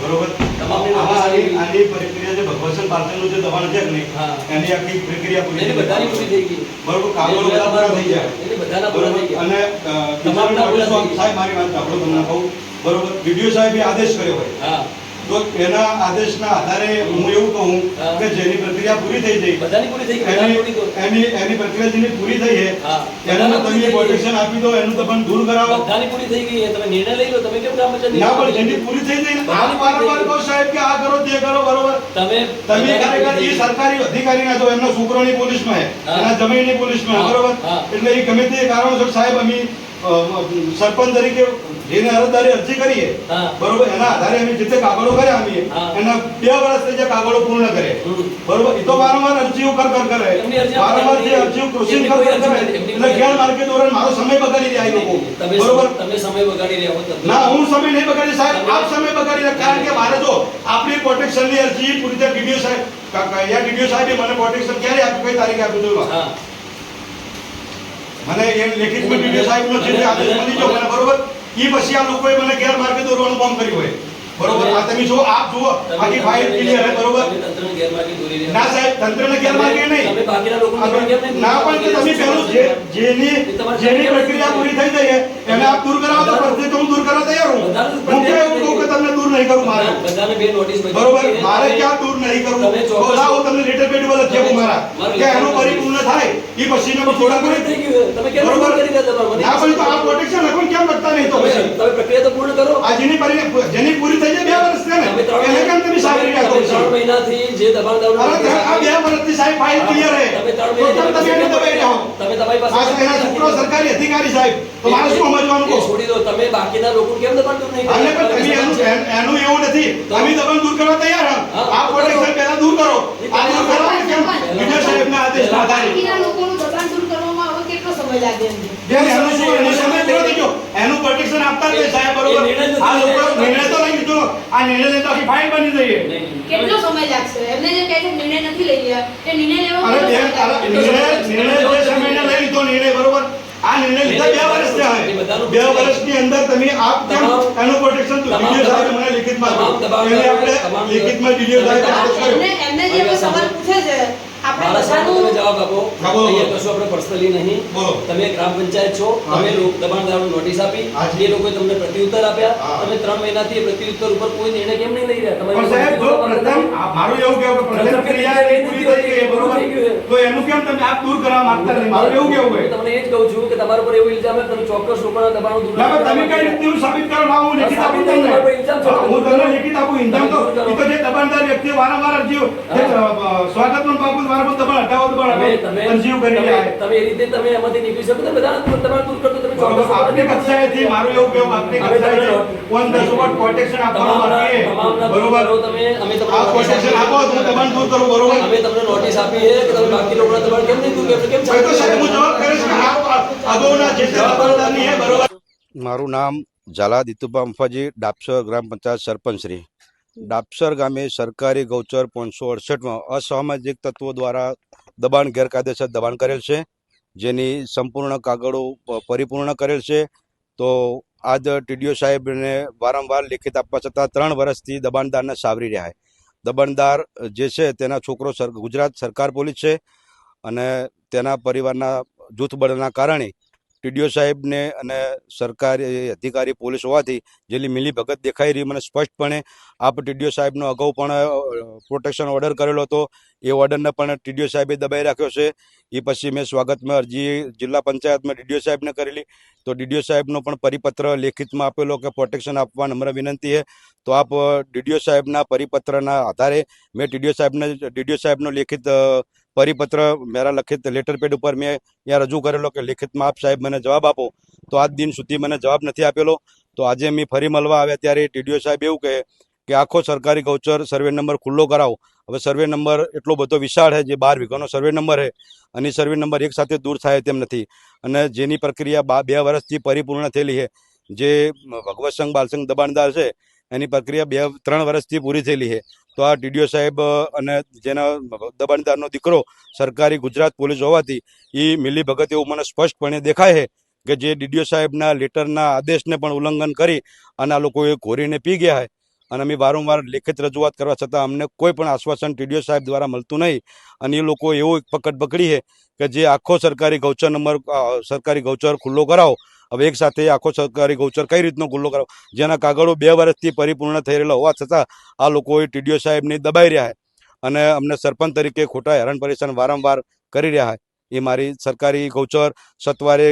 બરોબર? આની પ્રક્રિયા જે પાર્સલનું જે દબાણ છે એની આખી પ્રક્રિયા પૂરી બધાની પૂરી થઈ ગઈ બરોબર કાગળો બધા પૂરા થઈ ગયા. બધાના પૂરા થઈ ગયા અને. સાહેબ મારી વાત સાંભળો તમને કહું બરોબર વીડિયો સાહેબે આદેશ કર્યો હોય. હા. તો એના આદેશના આધારે હું એવું કહું કે જેની પ્રક્રિયા પૂરી થઈ ગઈ. બધાની પૂરી થઈ એની એની એની પ્રક્રિયા જેની પૂરી થઈ છે હા. એનું બધાની પૂરી તમે પ્રોટેક્શન આપી દો એનું પણ દૂર કરાવો. બધાની પૂરી થઈ ગઈ તમે નિર્ણય લઈ લો તમે કેમ કામ પંચાયત ના પણ જેની પૂરી થઈ ગઈ આ વારંવાર કહો સાહેબ કે આ કરો તે કરો બરોબર. તમે તમે ખરેખર એ સરકારી અધિકારી ના છો એમના છોકરોની પોલીસમાં હે. એના જમીનની પોલીસમાં હે, હા, બરોબર? એટલે એ ગમે તે કારણોસર સાહેબ અમે સરપંચ તરીકે જેને અરજદારી અરજી કરીએ બરોબર એના આધારે અમે જેતે કાગળો કર્યા અમે એના બે વર્ષથી જે કાગળો પૂર્ણ કરે બરોબર એ તો વારંવાર અરજીઓ કર કર કરે. વારંવાર જે અરજીઓ ક્રોસિંગ કર કર. એટલે ગેરમાર્ગે ધોરણ મારો સમય બગાડી રહ્યા લોકો. બરોબર? તમે સમય બગાડી રહ્યા હો ના હું સમય નહીં બગાડી સાહેબ આપ સમય બગાડી રહ્યા. કારણ કે મારે જો આપણી પ્રોટેક્શનની અરજી પૂરી રીતે ડીડીઓ સાહેબ યા ડીડીઓ સાહેબે મને પ્રોટેક્શન ક્યારે આપ્યું કઈ તારીખે આપ્યું જોયું? હા. મને એમ લેખિતમાં ડીડીઓ સાહેબનો જે આદેશ મળી ગયો મને બરોબર એ પછી આ લોકોએ મને ગેરમાર્ગે દોરવાનું કામ કર્યું હોય. બરોબર આ તમે જો આપ જુઓ આખી ફાઇલ ક્લિયર હે બરોબર તમે તંત્રને ગેરમાર્ગે દોરી રહ્યા. ના સાહેબ તંત્રને ગેરમાર્ગે નહીં તમે બાકીના લોકોને આપણે- કેમ નહીં ના પણ કે તમે પેલું જે જેની એ તમારે જેની કેમ પ્રક્રિયા નહીં? પૂરી થઈ ગઈ છે એને આપ દૂર કરાવો તો બધાનું- પછી તો હું દૂર કરવા તૈયાર હું બધાનું હું કેમ એવું કહું કે તમને દૂર નહીં કરું મારે બધાને બે નોટિસ મોકલી બરોબર છે. મારે તમે- ક્યાં દૂર નહીં કરવું તમે ચોક્કસ- તો લાવો તમને લેટર પેડ વાળા તમે- જેવું મારા મારું કે એનું લેટર પરિપૂર્ણ થાય એ પછી ને થોડા થોડા પૂરી થઈ ગયું તમે કેમ બરોબર પૂરું કરી રહ્યા તમારે? મને ના પણ તો આ પ્રોટેક્શન લખવાનું કેમ લખતા નહીં તો તમે પછી તમે પ્રક્રિયા તો પૂર્ણ કરો આ જેની પરી જેની પૂરી થઈ જાય બે વર્ષ છે ને તમે ત્રણ એને કેમ તમે સાબરી તમે રાખો ત્રણ છો મહિનાથી જે દબાણદારો અરે આ બે વર્ષથી સાહેબ ફાઇલ ક્લિયર હે તમે ત્રણ તો કેમ તમે એને દબાઈ રહ્યા હો? તમે તમારી પાસે આ તો છોકરો સરકારી અધિકારી સાહેબ. તો મારે શું સમજવાનું કહો? છોડી દો તમે બાકીના લોકો કેમ દબાણ દૂર નહીં અને પણ તમે એનું એનું એવું નથી. અમે દબાણ દૂર કરવા તૈયાર આ પ્રોટેક્શન પહેલા દૂર કરો. આ દૂર કરો. કેમ વિજય સાહેબના આદેશના આધારે. બાકીના લોકોનું દબાણ દૂર કરવામાં હવે કેટલો સમય લાગે એમ? એનું શું એનું સમય પૂરો થઈ ગયો. એનું પ્રોટેક્શન આપતા જ સાહેબ બરોબર? આ લોકો નિર્ણય આ નિર્ણય લઈ તો આખી ફાઇલ બની જઈએ. કેટલો સમય લાગશે? એમને જે કહે છે નિર્ણય નથી લઈ ગયા એ નિર્ણય લેવામાં અરે? નિર્ણય નિર્ણય જે સમયને લઈ લીધો નિર્ણય બરોબર? આ નિર્ણય લીધા બે વર્ષ થયા એ હે. બધાનું બે વર્ષની અંદર તમે આપ કેમ એનું પ્રોટેક્શન તો? ડીડીઓ સાહેબ મને લિખિતમાં એને આપણે લિખિતમાં ડીડીઓ સાહેબે. એમને જે હવે સવાલ પૂછે છે મારા સામે તમે જવાબ આપો. હા, બોલો, બોલો. અહીંયા કશું આપણે પર્સનલી નહીં. તમે ગ્રામ પંચાયત છો તમે લોક નોટિસ આપી. એ લોકોએ તમને પ્રત્યુત્તર આપ્યા. તમે ત્રણ મહિનાથી પ્રત્યુત્તર ઉપર કોઈ નિર્ણય કેમ નહીં લઈ રહ્યા? તમારી સાહેબ જો પ્રથમ મારું એવું કહેવું પ્રથમ પ્રથમ ક્રિયા એ પૂરી થઈ ગઈ બરોબર? તો એનું કેમ તમે આપ દૂર કરવા માંગતા નથી મારું એવું કેવું હોય. તમને એ જ કહું છું કે તમારા પર એવું ઇલ્ઝામ છે તમે ચોક્કસ લોકોના દબાણો દૂર તમે કઈ રીતે સાબિત કરવા સાબિત હા, તમને લિખિત આપું ઇલ્ઝામ તો તમે દૂર કરો. ઈ તો જે દબાણદાર વ્યક્તિઓ વારંવાર અરજીઓ. જે, અ, સ્વાગતમાં પાકું વારંવાર દબાણ હટાવો દબાણ તમે હટાવો. તમે અરજીઓ કરી તમે- રહ્યા છે. તમે એ રીતે તમે એમાંથી નીકળી શકો તો બધા દબાણ દૂર કરતો તમે ચોક્કસ આપની કક્ષાએથી મારું એવું કહેવું આપની અમે ઓન ધ સ્પોટ પ્રોટેક્શન આપવાનું બાકી બરોબર. તમે અમે તમને આ નોટિસ પ્રોટેક્શન આપો તો દબાણ દૂર કરું બરોબર. અમે તમને નોટિસ આપી છે કે તમે બાકી લોકોના દબાણ કેમ નહીં દૂર કરશો? કેમ તો સાહેબ હું જવાબ કરીશ કે આ અગાઉના જે દબાણદારની છે બરોબર. મારું નામ ઝાલા દિતુભા અંફાજી ડાપસર ગ્રામ પંચાયત સરપંચશ્રી ડાપસર ગામે સરકારી ગૌચર પાંચસો અડસઠમાં અસામાજિક તત્વો દ્વારા દબાણ ગેરકાયદેસર દબાણ કરેલ છે. જેની સંપૂર્ણ કાગળો પરિપૂર્ણ કરેલ છે. તો આજ ટીડીઓ સાહેબને વારંવાર લેખિત આપવા છતાં ત્રણ વર્ષથી દબાણદારને સાવરી રહ્યા દબાણદાર જે છે તેના છોકરો ગુજરાત સરકાર પોલીસ છે અને તેના પરિવારના જૂથબળના કારણે ટીડીઓ સાહેબને અને સરકારી અધિકારી, પોલીસ હોવાથી જેટલી મિલી ભગત દેખાઈ રહી, મને સ્પષ્ટપણે આપ ટીડીઓ સાહેબનો અગાઉ પણ પ્રોટેક્શન ઓર્ડર કરેલો હતો. એ ઓર્ડરને પણ ટીડીઓ સાહેબે દબાઈ રાખ્યો છે. એ પછી મેં સ્વાગતમાં અરજી જિલ્લા પંચાયતમાં ડીડીઓ સાહેબને કરેલી. તો ડીડીઓ સાહેબનો પણ પરિપત્ર લેખિતમાં આપેલો કે પ્રોટેક્શન આપવા નમ્ર વિનંતી છે. તો આપ ડીડીઓ સાહેબના પરિપત્રના આધારે મેં ટીડીઓ સાહેબને ડીડીઓ સાહેબનો લેખિત પરિપત્ર મારા લખિત લેટર પેડ ઉપર મેં ત્યાં રજૂ કરેલો કે લેખિતમાં આપ સાહેબ મને જવાબ આપો. તો આજ દિન સુધી મને જવાબ નથી આપેલો. તો આજે મેં ફરી મળવા આવ્યા ત્યારે ટીડીઓ સાહેબ એવું કહે કે આખો સરકારી ગૌચર સર્વે નંબર ખુલ્લો કરાવો. હવે સર્વે નંબર એટલો બધો વિશાળ છે, જે બાર વીઘાનો સર્વે નંબર છે, અને સર્વે નંબર એક સાથે દૂર થાય તેમ નથી. અને જેની પ્રક્રિયા બા, બે વર્ષથી પરિપૂર્ણ થયેલી છે. જે ભગવતસંઘ બાલસંઘ દબાણદાર છે, એની પ્રક્રિયા બે, ત્રણ વર્ષથી પૂરી થયેલી છે. તો આ ડીડીઓ સાહેબ અને જેના દબાણદારનો દીકરો સરકારી ગુજરાત પોલીસ હોવાથી એ મિલી ભગત એવું મને સ્પષ્ટપણે દેખાય છે કે જે ડીડીઓ સાહેબના લેટરના આદેશને પણ ઉલ્લંઘન કરી અને આ લોકોએ ઘોરીને પી ગયા છે. અને અમે વારંવાર લેખિત રજૂઆત કરવા છતાં અમને કોઈ પણ આશ્વાસન ટીડીઓ સાહેબ દ્વારા મળતું નહીં. અને એ લોકો એવો એક પકડ પકડી છે કે જે આખો સરકારી ગૌચર નંબર સરકારી ગૌચર ખુલ્લો કરાવો. હવે એક સાથે આખો સરકારી ગૌચર કઈ રીતનો ખુલ્લો કરાવો? જેના કાગળો બે વર્ષથી પરિપૂર્ણ થઈ રહેલા હોવા છતાં આ લોકોએ ટીડીઓ સાહેબને દબાઈ રહ્યા છે. અને અમને સરપંચ તરીકે ખોટા હેરાન પરેશાન વારંવાર કરી રહ્યા છે. એ મારી સરકારી ગૌચર સત્વારે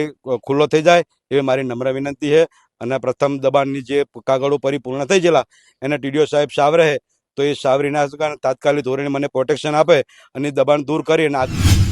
ખુલ્લો થઈ જાય એવી મારી નમ્ર વિનંતી છે. અને પ્રથમ દબાણની જે કાગળો પરિપૂર્ણ થઈ ગયેલા એને ટીડીઓ સાહેબ સાવરે રહે તો એ સાવરી ના તાત્કાલિક ધોરણે મને પ્રોટેક્શન આપે અને દબાણ દૂર કરી અને આ